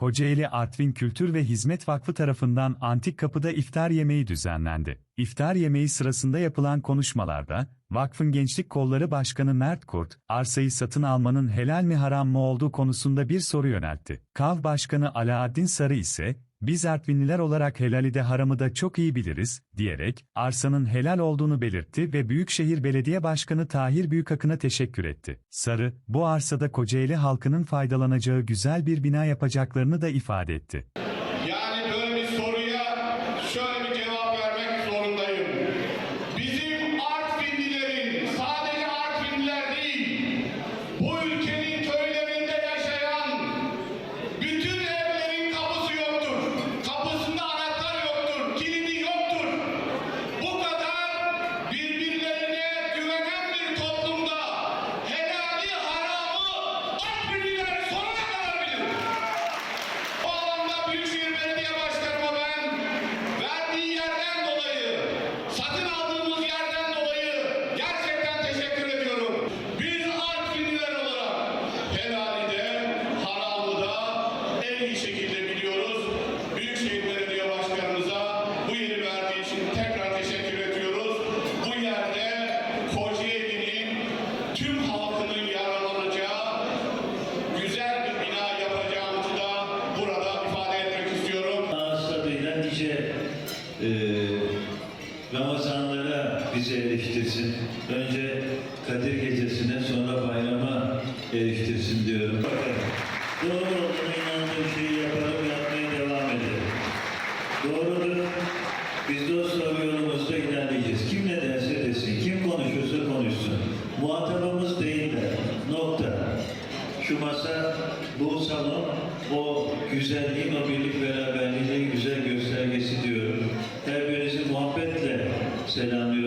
Kocaeli Artvin Kültür ve Hizmet Vakfı tarafından Antik Kapı'da iftar yemeği düzenlendi. İftar yemeği sırasında yapılan konuşmalarda, Vakfın Gençlik Kolları Başkanı Mert Kurt, arsayı satın almanın helal mi haram mı olduğu konusunda bir soru yöneltti. KAV Başkanı Alaaddin Sarı ise, biz Artvinliler olarak helali de haramı da çok iyi biliriz, diyerek, arsanın helal olduğunu belirtti ve Büyükşehir Belediye Başkanı Tahir Büyükakın'a teşekkür etti. Sarı, bu arsada Kocaeli halkının faydalanacağı güzel bir bina yapacaklarını da ifade etti. Büyükşehir Belediye Başkanımıza bu yeri verdiği için tekrar teşekkür ediyoruz. Bu yerde Kocaeli'nin tüm halkının yararlanacağı güzel bir bina yapacağımızı da burada ifade etmek istiyorum. Nice e, Ramazanlara bizi eriştirsin. Önce Kadir Gecesi'ne sonra bayrama eriştirsin Doğrudur. Biz soru yolumuzda ilerleyeceğiz. Kim ne derse desin, kim konuşursa konuşsun. Muhatabımız değiller. Nokta. Şu masa, bu salon, o güzelliğin, o birlik beraberliğin en güzel göstergesi diyorum. Her birinizi muhabbetle selamlıyorum.